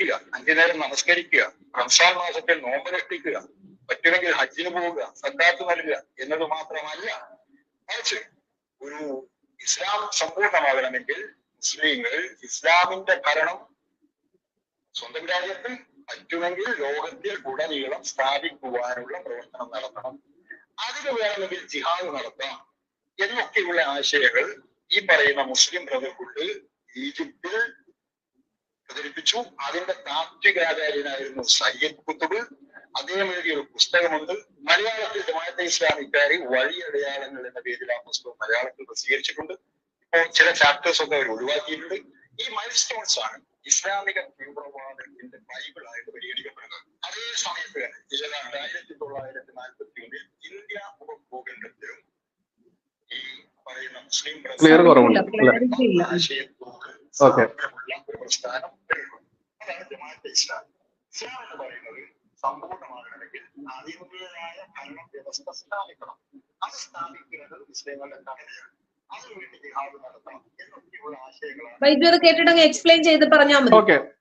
ജീവിക്കുക അഞ്ചു നേരം നമസ്കരിക്കുക റംസാൻ മാസത്തിൽ നോമ്പ് രക്ഷിക്കുക പറ്റുമെങ്കിൽ ഹജ്ജിന് പോവുക സക്കാത്ത് നൽകുക എന്നത് മാത്രമല്ല മറിച്ച് ഒരു ഇസ്ലാം സമ്പൂർണമാകണമെങ്കിൽ മുസ്ലിങ്ങൾ ഇസ്ലാമിന്റെ ഭരണം സ്വന്തം രാജ്യത്ത് പറ്റുമെങ്കിൽ ലോകത്തിൽ ഉടനീളം സ്ഥാപിക്കുവാനുള്ള പ്രവർത്തനം നടത്തണം. അതിന് വേണമെങ്കിൽ ജിഹാദ് നടത്താം എന്നൊക്കെയുള്ള ആശയങ്ങൾ ഈ പറയുന്ന മുസ്ലിം ബ്രദർഹുഡ് ഈജിപ്തിൽ പ്രചരിപ്പിച്ചു. അതിന്റെ താത്വികാചാര്യനായിരുന്നു സയ്യദ് കുത്തുബ്. അദ്ദേഹം എഴുതിയ ഒരു പുസ്തകമുണ്ട്. മലയാളത്തിൽ ജമാഅത്തെ ഇസ്ലാമിക്കാരി വഴിയടയാളങ്ങൾ എന്ന പേരിൽ ആ പുസ്തകം മലയാളത്തിൽ പ്രസിദ്ധീകരിച്ചിട്ടുണ്ട്. ഇപ്പോൾ ചില ചാപ്റ്റേഴ്സ് ഒക്കെ അവർ ഒഴിവാക്കിയിട്ടുണ്ട്. ഈ മൈൽ സ്റ്റോൺസ് ആണ് ഇസ്ലാമിക തീവ്രവാദത്തിന്റെ ബൈബിൾ ആയിട്ട് പരിഗണിക്കപ്പെടുന്നത്. അതേ സമയത്ത് തന്നെ ഏതാണ്ട് ആയിരത്തി തൊള്ളായിരത്തി നാൽപ്പത്തി ഒന്നിൽ ഇന്ത്യ ഉപഭൂഖണ്ഡത്തിലും ഈ പറയുന്ന മുസ്ലിം Clear കുറവുണ്ട്. പ്രസ്ഥാനം അല്ലേ? Clarity ഇല്ല. ആശയത്തോട് Okay. സാമ്യമുള്ള ഒരു പ്രസ്ഥാനം വരുന്നു. അതാണ് ജമാഅത്തെ ഇസ്ലാം എന്ന് പറയുന്നത് സമ്പൂർണമാകണമെങ്കിൽ അതിന്റെതായ ഭരണ വ്യവസ്ഥ സ്ഥാപിക്കണം അത് സ്ഥാപിക്കുന്നത് മുസ്ലിങ്ങളുടെ കടമയാണ്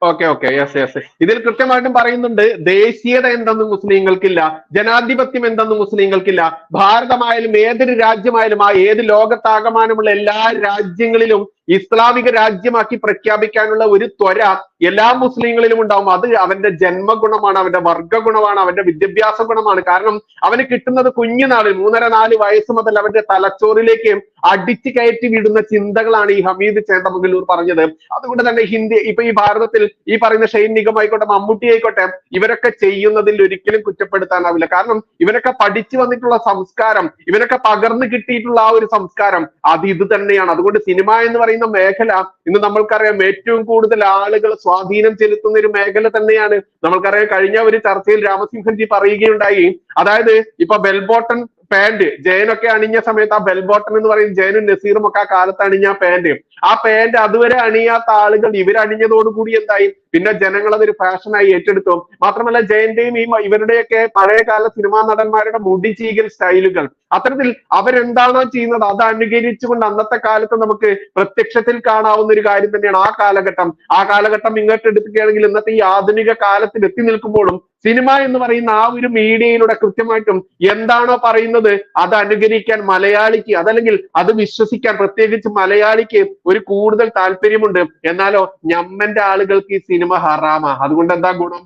ഓക്കെ ഓക്കെ യെസ് യെസ് ഇതിൽ കൃത്യമായിട്ടും പറയുന്നുണ്ട് ദേശീയത എന്തെന്ന് മുസ്ലിങ്ങൾക്കില്ല ജനാധിപത്യം എന്തെന്ന് മുസ്ലിങ്ങൾക്കില്ല. ഭാരതമായാലും ഏതൊരു രാജ്യമായാലും ആ ഏത് ലോകത്താകമാനമുള്ള എല്ലാ രാജ്യങ്ങളിലും ഇസ്ലാമിക രാജ്യമാക്കി പ്രഖ്യാപിക്കാനുള്ള ഒരു ത്വര എല്ലാ മുസ്ലിങ്ങളിലും ഉണ്ടാവും. അത് അവന്റെ ജന്മഗുണമാണ് അവന്റെ വർഗഗുണമാണ് അവന്റെ വിദ്യാഭ്യാസ ഗുണമാണ്. കാരണം അവന് കിട്ടുന്നത് കുഞ്ഞുനാളിൽ മൂന്നര നാല് വയസ്സ് മുതൽ അവന്റെ തലച്ചോറിലേക്ക് അടിച്ചു കയറ്റി വിടുന്ന ചിന്തകളാണ് ഈ ഹമീദ് ചേട്ടമംഗല്ലൂർ പറഞ്ഞത്. അതുകൊണ്ട് തന്നെ ഹിന്ദി ഇപ്പൊ ഈ ഭാരതത്തിൽ ഈ പറയുന്ന ഷെയ്ൻ നിഗം ആയിക്കോട്ടെ മമ്മൂട്ടി ആയിക്കോട്ടെ ഇവരൊക്കെ ചെയ്യുന്നതിൽ ഒരിക്കലും കുറ്റപ്പെടുത്താനാവില്ല. കാരണം ഇവരൊക്കെ പഠിച്ചു വന്നിട്ടുള്ള സംസ്കാരം ഇവരൊക്കെ പകർന്നു കിട്ടിയിട്ടുള്ള ആ ഒരു സംസ്കാരം അത് ഇത് തന്നെയാണ്. അതുകൊണ്ട് സിനിമ എന്ന് പറയുന്ന മേഖല ഇന്ന് നമ്മൾക്കറിയാം ഏറ്റവും കൂടുതൽ ആളുകൾ സ്വാധീനം ചെലുത്തുന്ന ഒരു മേഖല തന്നെയാണ്. നമ്മൾക്കറിയാം കഴിഞ്ഞ ഒരു ചർച്ചയിൽ രാമസിംഹൻജി പറയുകയുണ്ടായി. അതായത് ഇപ്പൊ ബെൽബോട്ടൺ പാന്റ് ജയനൊക്കെ അണിഞ്ഞ സമയത്ത് ആ ബെൽബോട്ടൺ എന്ന് പറയും ജയനും നസീറും ഒക്കെ ആ കാലത്ത് അണിഞ്ഞ ആ പാന്റ് ആ പാന്റ് അതുവരെ അണിയാത്ത ആളുകൾ ഇവരണിഞ്ഞതോടുകൂടി എന്തായി? പിന്നെ ജനങ്ങൾ അതൊരു ഫാഷനായി ഏറ്റെടുത്തു. മാത്രമല്ല ജയന്റെയും ഈ ഇവരുടെയൊക്കെ പഴയകാല സിനിമാ നടന്മാരുടെ മുടി ചീകൽ സ്റ്റൈലുകൾ അത്തരത്തിൽ അവരെന്താണോ ചെയ്യുന്നത്? അത് അനുകരിച്ചുകൊണ്ട് അന്നത്തെ കാലത്ത് നമുക്ക് പ്രത്യക്ഷത്തിൽ കാണാവുന്ന ഒരു കാര്യം തന്നെയാണ് ആ കാലഘട്ടം. ആ കാലഘട്ടം ഇങ്ങോട്ട് എടുക്കുകയാണെങ്കിൽ ഇന്നത്തെ ഈ ആധുനിക കാലത്തിൽ എത്തി നിൽക്കുമ്പോഴും സിനിമ എന്ന് പറയുന്ന ആ ഒരു മീഡിയയിലൂടെ കൃത്യമായിട്ടും എന്താണോ പറയുന്നത് അത് അനുകരിക്കാൻ മലയാളിക്ക് അതല്ലെങ്കിൽ അത് വിശ്വസിക്കാൻ പ്രത്യേകിച്ച് മലയാളിക്ക് ഒരു കൂടുതൽ താല്പര്യമുണ്ട്. എന്നാലോ ഞമ്മന്റെ ആളുകൾക്ക് ഈ സിനിമ ഹറാമാ. അതുകൊണ്ട് എന്താ ഗുണം?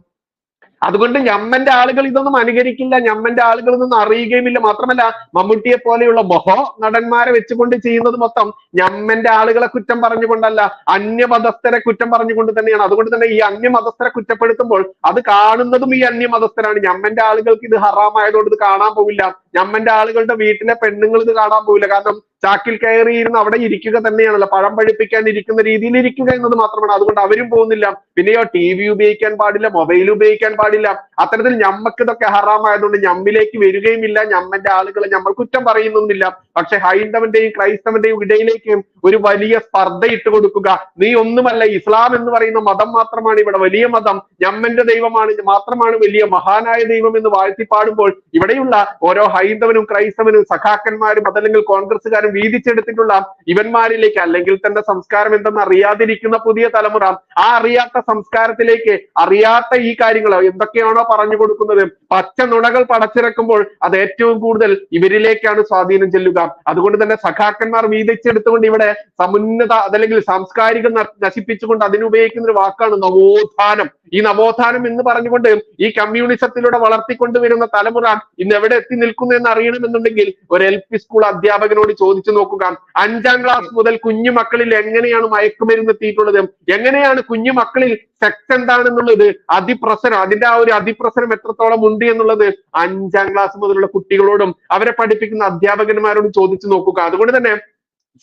അതുകൊണ്ട് ഞമ്മന്റെ ആളുകൾ ഇതൊന്നും അനുകരിക്കില്ല ഞമ്മന്റെ ആളുകൾ ഇതൊന്നും അറിയുകയുമില്ല. മാത്രമല്ല മമ്മൂട്ടിയെ പോലെയുള്ള മഹോ നടന്മാരെ വെച്ചുകൊണ്ട് ചെയ്യുന്നത് മൊത്തം ഞമ്മന്റെ ആളുകളെ കുറ്റം പറഞ്ഞുകൊണ്ടല്ല അന്യമതസ്ഥരെ കുറ്റം പറഞ്ഞുകൊണ്ട് തന്നെയാണ്. അതുകൊണ്ട് തന്നെ ഈ അന്യമതസ്ഥരെ കുറ്റപ്പെടുത്തുമ്പോൾ അത് കാണുന്നതും ഈ അന്യമതസ്ഥരാണ്. ഞമ്മന്റെ ആളുകൾക്ക് ഇത് ഹറാമായതുകൊണ്ട് ഇത് കാണാൻ പോവില്ല. ഞമ്മന്റെ ആളുകളുടെ വീട്ടിലെ പെണ്ണുങ്ങൾ ഇത് കാണാൻ പോവില്ല. കാരണം ചാക്കിൽ കയറിയിരുന്ന് അവിടെ ഇരിക്കുക തന്നെയാണല്ലോ. പഴം പഴിപ്പിക്കാൻ ഇരിക്കുന്ന രീതിയിൽ ഇരിക്കുക എന്നത് മാത്രമാണ്. അതുകൊണ്ട് അവരും പോകുന്നില്ല. പിന്നെയോ ടി വി ഉപയോഗിക്കാൻ പാടില്ല മൊബൈൽ ഉപയോഗിക്കാൻ പാടില്ല. അത്തരത്തിൽ ഞമ്മക്ക് ഇതൊക്കെ ഹറാമായതുകൊണ്ട് ഞമ്മിലേക്ക് വരികയുമില്ല. ഞമ്മന്റെ ആളുകളെ നമ്മൾ കുറ്റം പറയുന്നൊന്നുമില്ല. പക്ഷെ ഹൈന്ദവന്റെയും ക്രൈസ്തവന്റെയും ഇടയിലേക്ക് ഒരു വലിയ സ്പർദ്ധ ഇട്ട് കൊടുക്കുക. നീ ഒന്നുമല്ല ഇസ്ലാം എന്ന് പറയുന്ന മതം മാത്രമാണ് ഇവിടെ വലിയ മതം. ഞമ്മന്റെ ദൈവമാണ് മാത്രമാണ് വലിയ മഹാനായ ദൈവം എന്ന് വാഴ്ത്തി പാടുമ്പോൾ ഇവിടെയുള്ള ഓരോ ഹൈന്ദവനും ക്രൈസ്തവനും സഖാക്കന്മാരും അതല്ലെങ്കിൽ കോൺഗ്രസ്സുകാരും വീതിച്ചെടുത്തിട്ടുള്ള ഇവന്മാരിലേക്ക് അല്ലെങ്കിൽ തന്റെ സംസ്കാരം എന്തെന്ന് അറിയാതിരിക്കുന്ന പുതിയ തലമുറ ആ അറിയാത്ത സംസ്കാരത്തിലേക്ക് അറിയാത്ത ഈ കാര്യങ്ങൾ എന്തൊക്കെയാണോ പറഞ്ഞു കൊടുക്കുന്നത് പച്ച നുണകൾ പടച്ചിറക്കുമ്പോൾ അത് ഏറ്റവും കൂടുതൽ ഇവരിലേക്കാണ് സ്വാധീനം ചെല്ലുക. അതുകൊണ്ട് തന്നെ സഖാക്കന്മാർ വീതിച്ചെടുത്തുകൊണ്ട് ഇവിടെ സമുന്നത അതല്ലെങ്കിൽ സാംസ്കാരിക നശിപ്പിച്ചുകൊണ്ട് അതിനുപയോഗിക്കുന്ന ഒരു വാക്കാണ് നവോത്ഥാനം. ഈ നവോത്ഥാനം എന്ന് പറഞ്ഞുകൊണ്ട് ഈ കമ്മ്യൂണിസത്തിലൂടെ വളർത്തിക്കൊണ്ടുവരുന്ന തലമുറ ഇന്ന് എവിടെ എത്തി നിൽക്കുന്നു എന്ന് അറിയണമെന്നുണ്ടെങ്കിൽ ഒരു എൽ പി സ്കൂൾ അധ്യാപകനോട് ചോദിച്ചു നോക്കുക. അഞ്ചാം ക്ലാസ് മുതൽ കുഞ്ഞു മക്കളിൽ എങ്ങനെയാണ് മയക്കുമരുന്ന് എത്തിയിട്ടുള്ളത് എങ്ങനെയാണ് കുഞ്ഞു മക്കളിൽ സെക്സ് എന്താണെന്നുള്ളത്? അതിപ്രസരം അതിന്റെ ആ ഒരു അതിപ്രസരം എത്രത്തോളം ഉണ്ട് എന്നുള്ളത് അഞ്ചാം ക്ലാസ് മുതലുള്ള കുട്ടികളോടും അവരെ പഠിപ്പിക്കുന്ന അധ്യാപകന്മാരോടും ചോദിച്ചു നോക്കുക. അതുകൊണ്ട് തന്നെ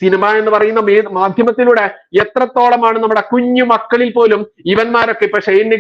സിനിമ എന്ന് പറയുന്ന മാധ്യമത്തിലൂടെ എത്രത്തോളമാണ് നമ്മുടെ കുഞ്ഞു മക്കളിൽ പോലും ഇവന്മാരൊക്കെ ഇപ്പൊ ഷെയ്ൻ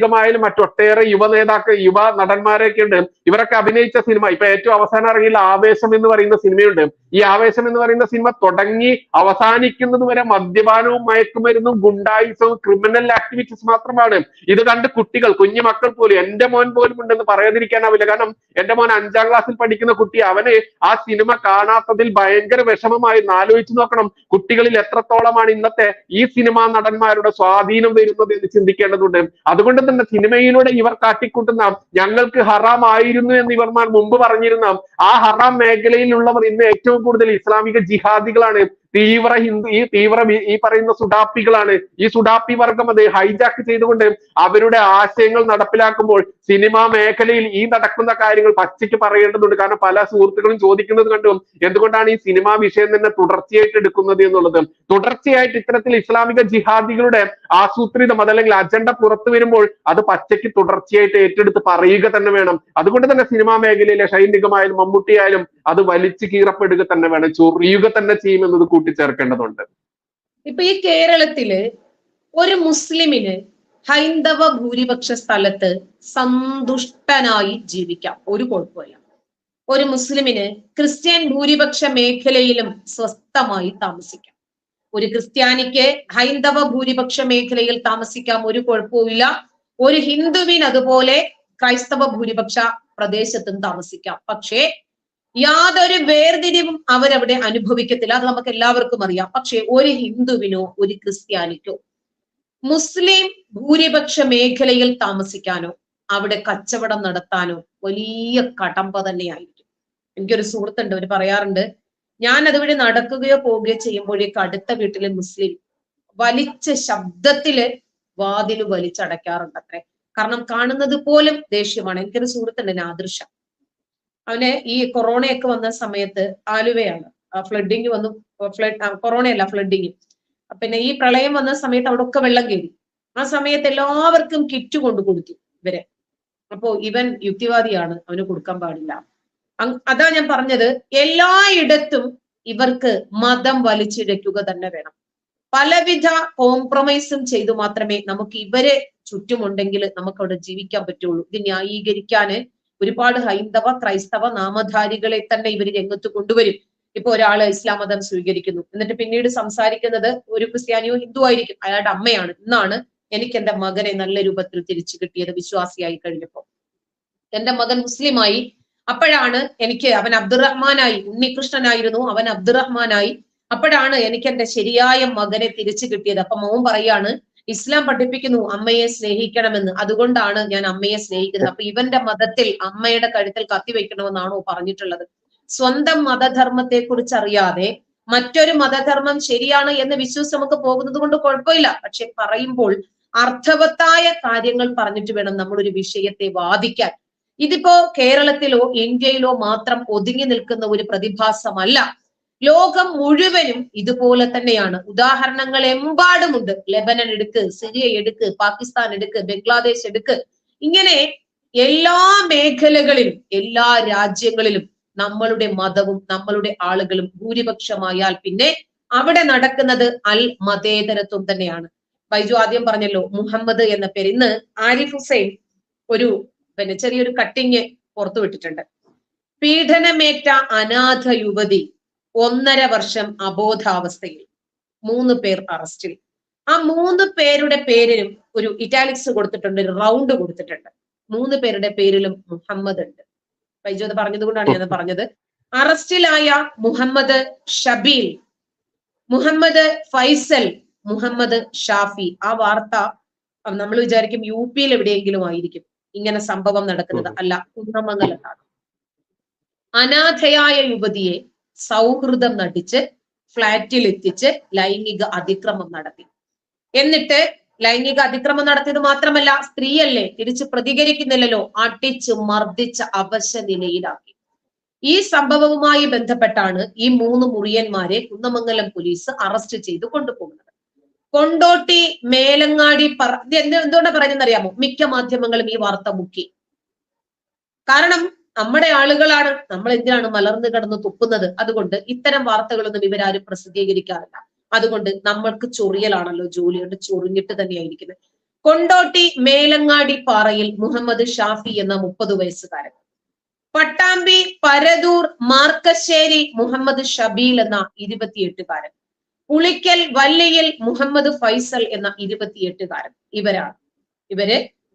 മറ്റൊട്ടേറെ യുവ നേതാക്കൾ യുവ നടന്മാരൊക്കെ ഉണ്ട്. ഇവരൊക്കെ അഭിനയിച്ച സിനിമ ഇപ്പൊ ഏറ്റവും അവസാനം ഇറങ്ങിയ ആവേശം എന്ന് പറയുന്ന സിനിമയുണ്ട്. ഈ ആവേശം എന്ന് പറയുന്ന സിനിമ തുടങ്ങി അവസാനിക്കുന്നത് വരെ മദ്യപാനവും മയക്കുമരുന്നും ഗുണ്ടായുസവും ക്രിമിനൽ ആക്ടിവിറ്റീസ് മാത്രമാണ്. ഇത് കണ്ട് കുട്ടികൾ കുഞ്ഞു മക്കൾ പോലും എന്റെ മോൻ പോലും ഉണ്ടെന്ന് പറയാതിരിക്കാനാവില്ല. കാരണം എന്റെ മോൻ അഞ്ചാം ക്ലാസ്സിൽ പഠിക്കുന്ന കുട്ടി അവന് ആ സിനിമ കാണാത്തതിൽ ഭയങ്കര വിഷമമായിരുന്നു ആലോചിച്ച് നോക്കണം. നോക്കണം കുട്ടികളിൽ എത്രത്തോളമാണ് ഇന്നത്തെ ഈ സിനിമാ നടന്മാരുടെ സ്വാധീനം വരുന്നത് എന്ന് ചിന്തിക്കേണ്ടതുണ്ട്. അതുകൊണ്ട് തന്നെ സിനിമയിലൂടെ ഇവർ കാട്ടിക്കൂട്ടുന്ന ഞങ്ങൾക്ക് ഹറാം ആയിരുന്നു എന്ന് ഇവർമാർ മുമ്പ് പറഞ്ഞിരുന്ന ആ ഹറാം മേഖലയിലുള്ളവർ ഇന്ന് ഏറ്റവും കൂടുതൽ ഇസ്ലാമിക ജിഹാദികളാണ്. തീവ്ര ഹിന്ദു ഈ തീവ്ര ഈ പറയുന്ന സുഡാപ്പികളാണ്. ഈ സുഡാപ്പി വർഗം അത് ഹൈജാക്ക് ചെയ്തുകൊണ്ട് അവരുടെ ആശയങ്ങൾ നടപ്പിലാക്കുമ്പോൾ സിനിമാ മേഖലയിൽ ഈ നടക്കുന്ന കാര്യങ്ങൾ പച്ചയ്ക്ക് പറയേണ്ടതുണ്ട്. കാരണം പല സുഹൃത്തുക്കളും ചോദിക്കുന്നത് കണ്ടു എന്തുകൊണ്ടാണ് ഈ സിനിമാ വിഷയം തന്നെ തുടർച്ചയായിട്ട് എടുക്കുന്നത് എന്നുള്ളത്? തുടർച്ചയായിട്ട് ഇത്തരത്തിൽ ഇസ്ലാമിക ജിഹാദികളുടെ ആസൂത്രിതം അതല്ലെങ്കിൽ അജണ്ട പുറത്തു വരുമ്പോൾ അത് പച്ചയ്ക്ക് തുടർച്ചയായിട്ട് ഏറ്റെടുത്ത് പറയുക തന്നെ വേണം. അതുകൊണ്ട് തന്നെ സിനിമാ മേഖലയിലെ ഷൈൻ നിഗമായാലും മമ്മൂട്ടിയായാലും അത് വലിച്ചു കീറപ്പെടുക തന്നെ വേണം. ചൊറിയുക തന്നെ ചെയ്യുമെന്നത് കൂട്ടിച്ചേർക്കേണ്ടതുണ്ട്. ഇപ്പൊ ഈ കേരളത്തിൽ ഒരു മുസ്ലിമിന് ഹൈന്ദവ ഭൂരിപക്ഷ സ്ഥലത്ത് സന്തുഷ്ടനായി ജീവിക്കാം. ഒരു കുഴപ്പമില്ല. ഒരു മുസ്ലിമിന് ക്രിസ്ത്യൻ ഭൂരിപക്ഷ മേഖലയിലും സ്വസ്ഥമായി താമസിക്കാം. ഒരു ക്രിസ്ത്യാനിക്ക് ഹൈന്ദവ ഭൂരിപക്ഷ മേഖലയിൽ താമസിക്കാം ഒരു കുഴപ്പവുമില്ല. ഒരു ഹിന്ദുവിന് അതുപോലെ ക്രൈസ്തവ ഭൂരിപക്ഷ പ്രദേശത്തും താമസിക്കാം. പക്ഷേ യാതൊരു വേർതിരിവും അവരവിടെ അനുഭവിക്കത്തില്ല. അത് നമുക്ക് എല്ലാവർക്കും അറിയാം. പക്ഷെ ഒരു ഹിന്ദുവിനോ ഒരു ക്രിസ്ത്യാനിക്കോ മുസ്ലിം ഭൂരിപക്ഷ മേഖലയിൽ താമസിക്കാനോ അവിടെ കച്ചവടം നടത്താനോ വലിയ കടമ്പ തന്നെയായിരിക്കും. എനിക്കൊരു സുഹൃത്തുണ്ട് അവർ പറയാറുണ്ട് ഞാൻ അതുവഴി നടക്കുകയോ പോവുകയോ ചെയ്യുമ്പോഴേക്ക് അടുത്ത വീട്ടിലെ മുസ്ലിം വലിച്ച ശബ്ദത്തിൽ വാതിൽ വലിച്ചടയ്ക്കാറുണ്ട് അത്രേ കാരണം കാണുന്നത് പോലും ദേഷ്യമാണ്. എനിക്കൊരു സുഹൃത്തുണ്ട് നാദൃശ അവന് ഈ കൊറോണയൊക്കെ വന്ന സമയത്ത് ആലുവയാണ്. ഫ്ലഡിങ് വന്നു ഫ്ലഡ് കൊറോണയല്ല ഫ്ലഡിങ് പിന്നെ ഈ പ്രളയം വന്ന സമയത്ത് അവിടെ ഒക്കെ വെള്ളം കയറി. ആ സമയത്ത് എല്ലാവർക്കും കിറ്റ് കൊണ്ടു കൊടുത്തു ഇവരെ. അപ്പോ ഇവൻ യുക്തിവാദിയാണ് അവന് കൊടുക്കാൻ പാടില്ല. അതാ ഞാൻ പറഞ്ഞത് എല്ലായിടത്തും ഇവർക്ക് മതം വലിച്ചിഴയ്ക്കുക തന്നെ വേണം. പലവിധ കോംപ്രമൈസും ചെയ്തു മാത്രമേ നമുക്ക് ഇവരെ ചുറ്റുമുണ്ടെങ്കിൽ നമുക്ക് അവിടെ ജീവിക്കാൻ പറ്റുള്ളൂ. ഇത് ന്യായീകരിക്കാന് ഒരുപാട് ഹൈന്ദവ ക്രൈസ്തവ നാമധാരികളെ തന്നെ ഇവർ രംഗത്ത് കൊണ്ടുവരും. ഇപ്പൊ ഒരാൾ ഇസ്ലാം മതം സ്വീകരിക്കുന്നു. എന്നിട്ട് പിന്നീട് സംസാരിക്കുന്നത് ഒരു ക്രിസ്ത്യാനിയോ ഹിന്ദു ആയിരിക്കും. അയാളുടെ അമ്മയാണ്. ഇന്നാണ് എനിക്ക് എന്റെ മകനെ നല്ല രൂപത്തിൽ തിരിച്ചു കിട്ടിയത് വിശ്വാസിയായി കഴിഞ്ഞപ്പോ. എന്റെ മകൻ മുസ്ലിമായി. അപ്പോഴാണ് എനിക്ക് അവൻ അബ്ദുറഹ്മാനായി ഉണ്ണികൃഷ്ണനായിരുന്നു. അവൻ അബ്ദുറഹ്മാനായി. അപ്പോഴാണ് എനിക്ക് എന്റെ ശരിയായ മകനെ തിരിച്ചു കിട്ടിയത്. അപ്പൊ മോൻ പറയാണ് ഇസ്ലാം പഠിപ്പിക്കുന്നു അമ്മയെ സ്നേഹിക്കണമെന്ന്. അതുകൊണ്ടാണ് ഞാൻ അമ്മയെ സ്നേഹിക്കുന്നത്. അപ്പൊ ഇവന്റെ മതത്തിൽ അമ്മയുടെ കഴുത്തിൽ കത്തി കത്തിവെക്കണമെന്നാണോ പറഞ്ഞിട്ടുള്ളത്. സ്വന്തം മതധർമ്മത്തെ കുറിച്ച് അറിയാതെ മറ്റൊരു മതധർമ്മം ശരിയാണ് എന്ന് വിശ്വസിച്ച് നമുക്ക് പോകുന്നത് കൊണ്ട് കുഴപ്പമില്ല. പക്ഷെ പറയുമ്പോൾ അർത്ഥവത്തായ കാര്യങ്ങൾ പറഞ്ഞിട്ട് വേണം നമ്മൾ ഒരു വിഷയത്തെ വാദിക്കാൻ. ഇതിപ്പോ കേരളത്തിലോ ഇന്ത്യയിലോ മാത്രം ഒതുങ്ങി നിൽക്കുന്ന ഒരു പ്രതിഭാസമല്ല. ലോകം മുഴുവനും ഇതുപോലെ തന്നെയാണ്. ഉദാഹരണങ്ങൾ എമ്പാടുമുണ്ട്. ലെബനൻ എടുക്ക് സിറിയ എടുക്ക് പാകിസ്ഥാൻ എടുക്ക് ബംഗ്ലാദേശ് എടുക്ക്. ഇങ്ങനെ എല്ലാ മേഖലകളിലും എല്ലാ രാജ്യങ്ങളിലും നമ്മളുടെ മതവും നമ്മളുടെ ആളുകളും ഭൂരിപക്ഷമായാൽ പിന്നെ അവിടെ നടക്കുന്നത് അൽ മതേതരത്വം തന്നെയാണ്. ബൈജു ആദ്യം പറഞ്ഞല്ലോ മുഹമ്മദ് എന്ന പേര് ഇന്ന് ആരിഫ് ഹുസൈൻ ഒരു പിന്നെ ചെറിയൊരു കട്ടിങ് പുറത്തുവിട്ടിട്ടുണ്ട്. പീഡനമേറ്റ അനാഥ യുവതി ഒന്നര വർഷം അബോധാവസ്ഥയിൽ മൂന്ന് പേർ അറസ്റ്റിൽ ആ മൂന്ന് പേരുടെ പേരിലും ഒരു ഇറ്റാലിക്സ് കൊടുത്തിട്ടുണ്ട് ഒരു റൗണ്ട് കൊടുത്തിട്ടുണ്ട്. മൂന്ന് പേരുടെ പേരിലും മുഹമ്മദ് ഉണ്ട്. ബൈജോത് പറഞ്ഞതുകൊണ്ടാണ് ഞാൻ പറഞ്ഞത്. അറസ്റ്റിലായ മുഹമ്മദ് ഷബീൽ മുഹമ്മദ് ഫൈസൽ മുഹമ്മദ് ഷാഫി. ആ വാർത്ത നമ്മൾ വിചാരിക്കും യു പിയിൽ എവിടെയെങ്കിലും ആയിരിക്കും ഇങ്ങനെ സംഭവം നടക്കുന്നത്. അല്ല കുന്നമംഗലത്താണ്. അനാഥയായ യുവതിയെ സൗഹൃദം നടിച്ച് ഫ്ളാറ്റിൽ എത്തിച്ച് ലൈംഗിക അതിക്രമം നടത്തി. എന്നിട്ട് ലൈംഗിക അതിക്രമം നടത്തിയത് മാത്രമല്ല സ്ത്രീയല്ലേ തിരിച്ച് പ്രതികരിക്കുന്നില്ലല്ലോ അടിച്ച് മർദ്ദിച്ച അവശ നിലയിലാക്കി ഈ സംഭവവുമായി ബന്ധപ്പെട്ടാണ് ഈ മൂന്ന് മുറിയന്മാരെ കുന്നമംഗലം പോലീസ് അറസ്റ്റ് ചെയ്ത് കൊണ്ടുപോകുന്നത്. കൊണ്ടോട്ടി മേലങ്ങാടി പറ എന്തുകൊണ്ടാണ് അറിയാമോ മിക്ക മാധ്യമങ്ങളും ഈ വാർത്ത മുക്കി. കാരണം നമ്മുടെ ആളുകളാണ് നമ്മൾ എന്തിനാണ് മലർന്നു കിടന്ന് തുപ്പുന്നത്? അതുകൊണ്ട് ഇത്തരം വാർത്തകളൊന്നും ഇവരാരും പ്രസിദ്ധീകരിക്കാറില്ല. അതുകൊണ്ട് നമ്മൾക്ക് ചൊറിയലാണല്ലോ ജോലിയുണ്ട് ചൊറിഞ്ഞിട്ട് തന്നെയായിരിക്കുന്നത്. കൊണ്ടോട്ടി മേലങ്ങാടി പാറയിൽ മുഹമ്മദ് ഷാഫി എന്ന മുപ്പത് വയസ്സുകാരൻ. പട്ടാമ്പി പരതൂർ മാർക്കശ്ശേരി മുഹമ്മദ് ഷബീൽ എന്ന ഇരുപത്തിയെട്ടുകാരൻ. പുളിക്കൽ വല്ലയിൽ മുഹമ്മദ് ഫൈസൽ എന്ന ഇരുപത്തിയെട്ടുകാരൻ. ഇവരാണ്. ഇവർ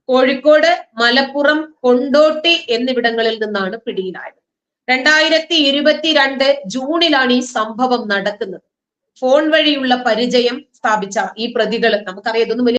കോഴിക്കോട് മലപ്പുറം കൊണ്ടോട്ടി എന്നിവിടങ്ങളിൽ നിന്നാണ് പിടിയിലായത്. രണ്ടായിരത്തി ഇരുപത്തിരണ്ട് ജൂണിലാണ് ഈ സംഭവം നടക്കുന്നത്. ഫോൺ വഴിയുള്ള പരിചയം സ്ഥാപിച്ച ഈ പ്രതികൾ നമുക്കറിയാം ഇതൊന്നും